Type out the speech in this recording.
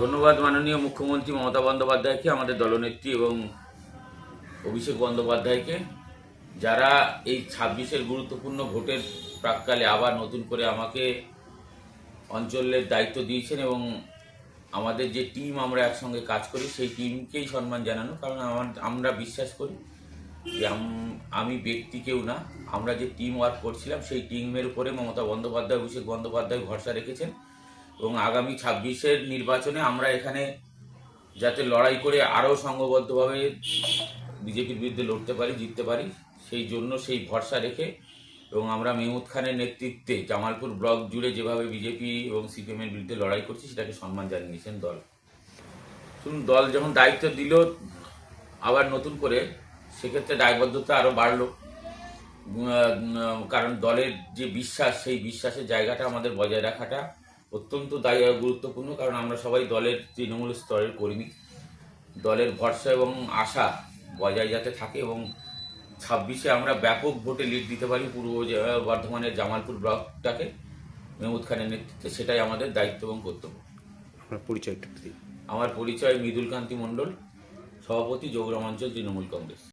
ধন্যবাদ মাননীয় মুখ্যমন্ত্রী মমতা বন্দ্যোপাধ্যায়কে, আমাদের দলনেত্রী এবং অভিষেক বন্দ্যোপাধ্যায়কে। যারা এই ছাব্বিশের গুরুত্বপূর্ণ ভোটের প্রাককালে আবার নতুন করে আমাকে অঞ্চলের দায়িত্ব দিয়েছেন এবং আমাদের যে টিম আমরা একসঙ্গে কাজ করি, সেই টিমকেই সম্মান জানানো, কারণ আমার আমরা বিশ্বাস করি যে আমি ব্যক্তি কেউ না, আমরা যে টিম ওয়ার্ক করছিলাম, সেই টিমের উপরে মমতা বন্দ্যোপাধ্যায়, অভিষেক বন্দ্যোপাধ্যায় ভরসা রেখেছেন এবং আগামী ছাব্বিশের নির্বাচনে আমরা এখানে যাতে লড়াই করে আরও সংঘবদ্ধভাবে বিজেপির বিরুদ্ধে লড়তে পারি, জিততে পারি, সেই জন্য সেই ভরসা রেখে এবং আমরা মেহমুদ খানের নেতৃত্বে জামালপুর ব্লক জুড়ে যেভাবে বিজেপি এবং সিপিএমের বিরুদ্ধে লড়াই করছি, সেটাকে সম্মান জানিয়েছেন দল। শুনুন, দল যখন দায়িত্ব দিল, আবার নতুন করে সেক্ষেত্রে দায়বদ্ধতা আরও বাড়লো। কারণ দলের যে বিশ্বাস সেই বিশ্বাসের জায়গাটা আমাদের বজায় রাখাটা অত্যন্ত দায়ী গুরুত্বপূর্ণ কারণ আমরা সবাই দলের তৃণমূল স্তরের কর্মী। দলের ভরসা এবং আশা বজায় যাতে থাকে এবং ছাব্বিশে আমরা ব্যাপক ভোটে লিড দিতে পারি পূর্ব বর্ধমানের জামালপুর ব্লকটাকে মেহমুদ খানের নেতৃত্বে। সেটাই আমাদের দায়িত্ব এবং কর্তব্য। পরিচয়টা আমার পরিচয় মৃদুল কান্তি মণ্ডল সভাপতি যোগরাম অঞ্চল তৃণমূল কংগ্রেস।